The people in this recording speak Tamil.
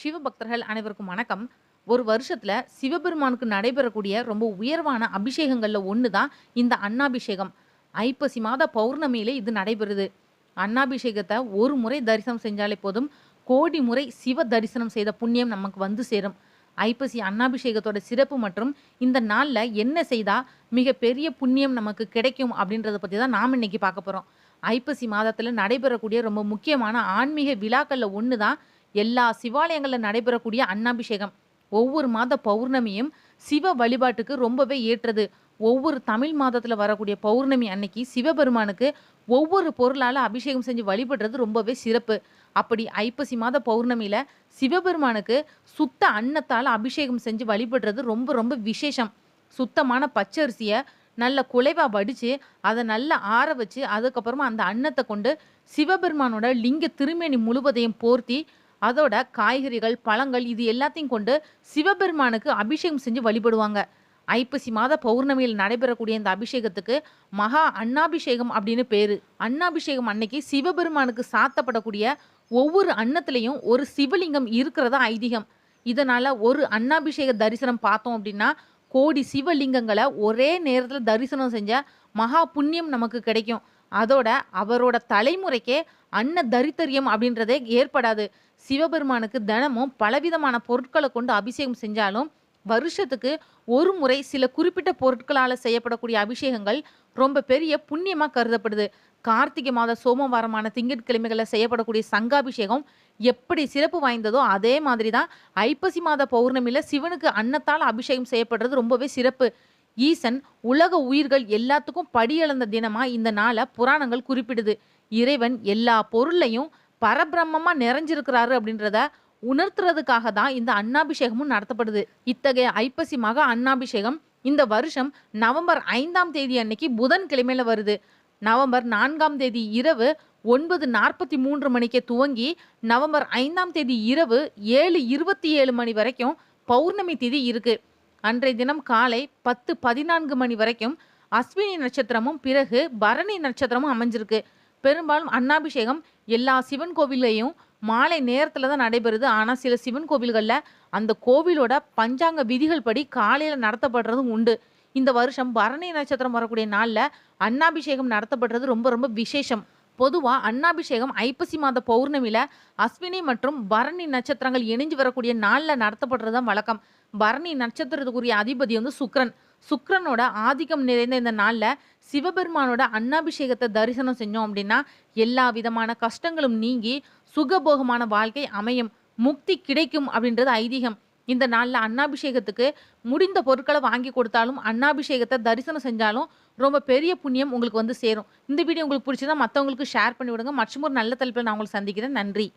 சிவபக்தர்கள் அனைவருக்கும் வணக்கம். ஒரு வருஷத்துல சிவபெருமானுக்கு நடைபெறக்கூடிய ரொம்ப உயர்வான அபிஷேகங்கள்ல ஒன்று தான் இந்த அன்னாபிஷேகம். ஐப்பசி மாத பௌர்ணமியிலே இது நடைபெறுது. அன்னாபிஷேகத்தை ஒரு முறை தரிசனம் செஞ்சாலே போதும் கோடி முறை சிவ தரிசனம் செய்த புண்ணியம் நமக்கு வந்து சேரும். ஐப்பசி அன்னாபிஷேகத்தோட சிறப்பு மற்றும் இந்த நாளில் என்ன செய்தால் மிக பெரிய புண்ணியம் நமக்கு கிடைக்கும் அப்படின்றத பற்றி தான் நாம் இன்னைக்கு பார்க்க போகிறோம் ஐப்பசி மாதத்தில் நடைபெறக்கூடிய ரொம்ப முக்கியமான ஆன்மீக விழாக்களில் ஒன்று தான் எல்லா சிவாலயங்களில் நடைபெறக்கூடிய அன்னாபிஷேகம். ஒவ்வொரு மாத பௌர்ணமியும் சிவ வழிபாட்டுக்கு ரொம்பவே ஏற்றது. ஒவ்வொரு தமிழ் மாதத்தில் வரக்கூடிய பௌர்ணமி அன்னைக்கு சிவபெருமானுக்கு ஒவ்வொரு பொருளால் அபிஷேகம் செஞ்சு வழிபடுறது ரொம்பவே சிறப்பு. அப்படி ஐப்பசி மாத பௌர்ணமியில் சிவபெருமானுக்கு சுத்த அன்னத்தால் அபிஷேகம் செஞ்சு வழிபடுறது ரொம்ப ரொம்ப விசேஷம். சுத்தமான பச்சரிசியை நல்ல குலைவாக வடித்து அதை நல்லா ஆற வச்சு அதுக்கப்புறமா அந்த அன்னத்தை கொண்டு சிவபெருமானோட லிங்க திருமேனி முழுவதையும் போர்த்தி அதோட காய்கறிகள் பழங்கள் இது எல்லாத்தையும் கொண்டு சிவபெருமானுக்கு அபிஷேகம் செஞ்சு வழிபடுவாங்க. ஐப்பசி மாத பௌர்ணமியில் நடைபெறக்கூடிய இந்த அபிஷேகத்துக்கு மகா அன்னாபிஷேகம் அப்படின்னு பேரு. அன்னாபிஷேகம் அன்னைக்கு சிவபெருமானுக்கு சாத்தப்படக்கூடிய ஒவ்வொரு அன்னத்திலையும் ஒரு சிவலிங்கம் இருக்கிறதா ஐதீகம். இதனால ஒரு அன்னாபிஷேக தரிசனம் பார்த்தோம் அப்படின்னா கோடி சிவலிங்கங்களை ஒரே நேரத்தில் தரிசனம் செஞ்ச மகா புண்ணியம் நமக்கு கிடைக்கும். அதோட அவரோட தலைமுறைக்கே அன்ன தரித்தரியம் அப்படின்றதே ஏற்படாது. சிவபெருமானுக்கு தினமும் பலவிதமான பொருட்களை கொண்டு அபிஷேகம் செஞ்சாலும் வருஷத்துக்கு ஒரு முறை சில குறிப்பிட்ட பொருட்களால் செய்யப்படக்கூடிய அபிஷேகங்கள் ரொம்ப பெரிய புண்ணியமாக கருதப்படுது. கார்த்திகை மாத சோமவாரமான திங்கட்கிழமைகளில் செய்யப்படக்கூடிய சங்காபிஷேகம் எப்படி சிறப்பு வாய்ந்ததோ அதே மாதிரி தான் ஐப்பசி மாத பௌர்ணமியில் சிவனுக்கு அன்னத்தால் அபிஷேகம் செய்யப்படுறது ரொம்பவே சிறப்பு. ஈசன் உலக உயிர்கள் எல்லாத்துக்கும் படியளந்த தினமா இந்த நாளை புராணங்கள் குறிப்பிடுது. இறைவன் எல்லா பொருளையும் பரபிரம்மமா நிறைஞ்சிருக்கிறாரு அப்படின்றத உணர்த்துறதுக்காக தான் இந்த அன்னாபிஷேகமும் நடத்தப்படுது. இத்தகைய ஐப்பசி மக அன்னாபிஷேகம் இந்த வருஷம் நவம்பர் ஐந்தாம் தேதி அன்னைக்கு புதன் கிழமையில வருது. நவம்பர் நான்காம் தேதி இரவு ஒன்பது நாற்பத்தி மூன்று மணிக்கு துவங்கி நவம்பர் ஐந்தாம் தேதி இரவு ஏழு இருபத்தி ஏழு மணி வரைக்கும் பௌர்ணமி திதி இருக்குது அன்றைய தினம் காலை பத்து பதினான்கு மணி வரைக்கும் அஸ்வினி நட்சத்திரமும் பிறகு பரணி நட்சத்திரமும் அமைஞ்சிருக்கு. பெரும்பாலும் அன்னாபிஷேகம் எல்லா சிவன் கோவில்லையும் மாலை நேரத்தில் தான் நடைபெறுது. ஆனால் சில சிவன் கோவில்களில் அந்த கோவிலோட பஞ்சாங்க விதிகள் படி காலையில் நடத்தப்படுறதும் உண்டு. இந்த வருஷம் பரணி நட்சத்திரம் வரக்கூடிய நாளில் அன்னாபிஷேகம் நடத்தப்படுறது ரொம்ப ரொம்ப விசேஷம். பொதுவாக அன்னாபிஷேகம் ஐப்பசி மாத பௌர்ணமியில் அஸ்வினி மற்றும் பரணி நட்சத்திரங்கள் இணைஞ்சு வரக்கூடிய நாளில் நடத்தப்படுறது தான் வழக்கம். பரணி நட்சத்திரத்துக்குரிய அதிபதி வந்து சுக்ரன். சுக்ரனோட ஆதிக்கம் நிறைந்த இந்த நாளில் சிவபெருமானோட அன்னாபிஷேகத்தை தரிசனம் செஞ்சோம் அப்படின்னா எல்லா விதமான கஷ்டங்களும் நீங்கி சுகபோகமான வாழ்க்கை அமையும். முக்தி கிடைக்கும் அப்படின்றது ஐதீகம். இந்த நாளில் அன்னாபிஷேகத்துக்கு முடிந்த பொருட்களை வாங்கி கொடுத்தாலும் அன்னாபிஷேகத்தை தரிசனம் செஞ்சாலும் ரொம்ப பெரிய புண்ணியம் உங்களுக்கு வந்து சேரும். இந்த வீடியோ உங்களுக்கு பிடிச்சதா மற்றவங்களுக்கு ஷேர் பண்ணி விடுங்க. மற்றும் ஒரு நல்ல தலைப்பில் நான் உங்களுக்கு சந்திக்கிறேன். நன்றி.